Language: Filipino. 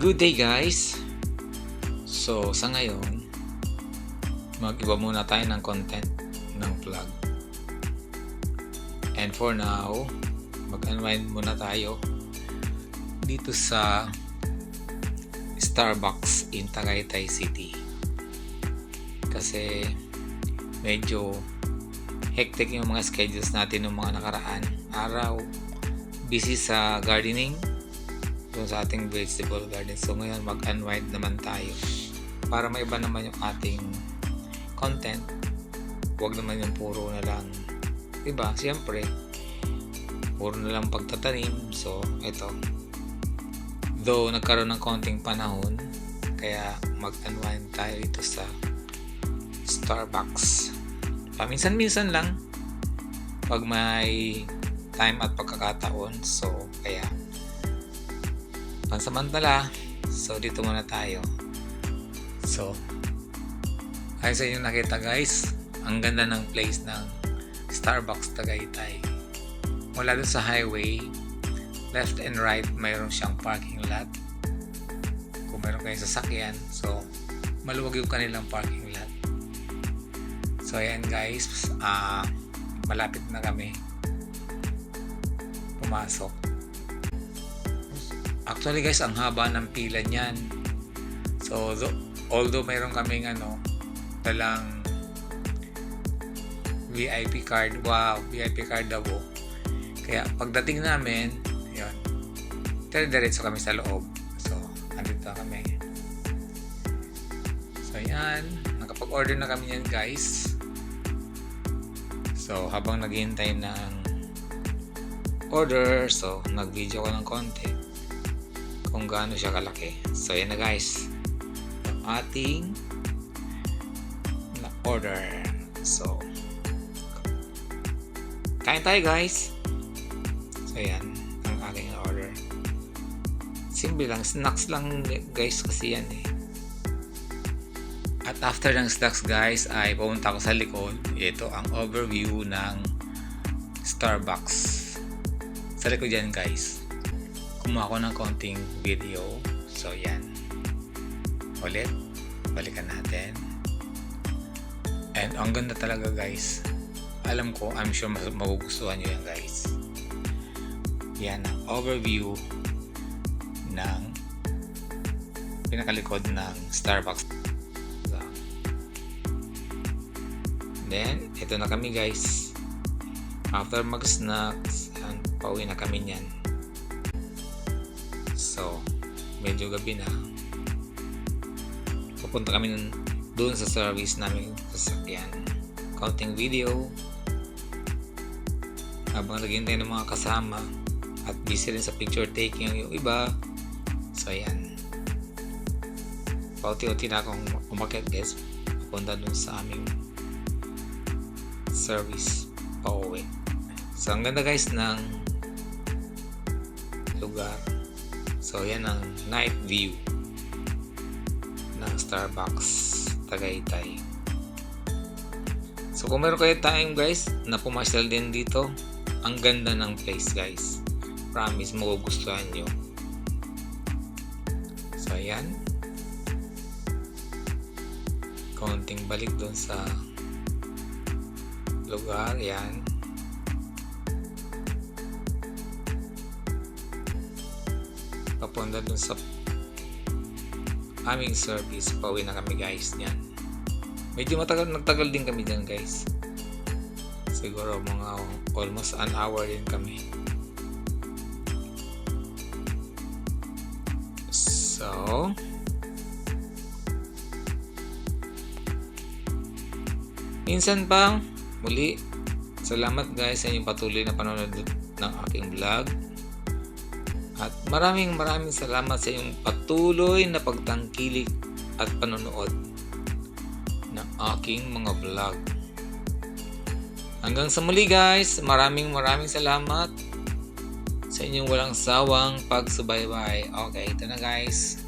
Good day guys! So sa ngayon, mag-iba muna tayo ng content ng vlog. And for now, mag-unwind muna tayo dito sa Starbucks in Tagaytay City. Kasi medyo hectic yung mga schedules natin ng mga nakaraan araw. Busy sa gardening, doon sa ating vegetable garden. So ngayon mag-unwind naman tayo para maiba naman yung ating content. Huwag naman yung puro na lang. Diba? Siyempre, puro na lang pagtatanim. So, ito. Though nagkaroon ng konting panahon, kaya mag-unwind tayo dito sa Starbucks. Paminsan-minsan lang pag may time at pagkakataon. So, pansamantala. So, dito muna tayo. So, ay sa inyo nakita guys, ang ganda ng place ng Starbucks Tagaytay. Mula dun sa highway, left and right, mayroon siyang parking lot. Kung mayroon kayong sasakyan, so, maluwag yung kanilang parking lot. So, ayan guys, ah, malapit na kami pumasok. Actually guys, ang haba ng pila niyan. So, tho- although mayroon kaming ano, talang VIP card. Wow, VIP card daw. oh. Kaya pagdating namin, yun, dire-diretso kami sa loob. So, andito kami. So, yan. Nakapag-order na kami yan, guys. So, habang naghihintay ng order, so, nag-video ko ng konti kung gaano siya kalaki. So, yan na guys. Yung ating na order. So, kain tayo guys. So, yan. Ang aking order. Simple lang. Snacks lang guys kasi yan eh. At after ng snacks guys ay pumunta ako sa likod. Ito ang overview ng Starbucks. Sa likod yan guys kumuha ko ng konting video. So, yan. Ulit. Balikan natin. And ang ganda talaga guys. Alam ko, I'm sure magugustuhan nyo yan guys. Yan ang overview ng pinakalikod ng Starbucks. So, then, ito na kami guys. After mag-snacks, pauwi na kami niyan. So, medyo gabi na. Pupunta kami doon sa service namin sasakyan. Counting video. Habang naghihintay ng mga kasama. At busy rin sa picture taking yung iba. So, ayan. Pauti-uti na akong umakyat guys. Pupunta doon sa aming service pauwi. So, ang ganda guys ng lugar. So, yan ang night view ng Starbucks Tagaytay. So, kung meron kayo time guys na pumasyal din dito, ang ganda ng place guys. Promise, magugustuhan nyo. So, yan. Konting balik doon sa lugar. Yan. Papunta dun sa aming service. Pauwi na kami guys niyan. Medyo matagal, nagtagal din kami dyan guys. Siguro mga almost an hour din kami. So, minsan pa, muli, salamat guys sa inyong patuloy na panonood ng aking vlog. At maraming maraming salamat sa iyong patuloy na pagtangkilik at panonood ng aking mga vlog. Hanggang sa muli guys, maraming maraming salamat sa inyong walang sawang pagsubaybay. Okay, ito na guys.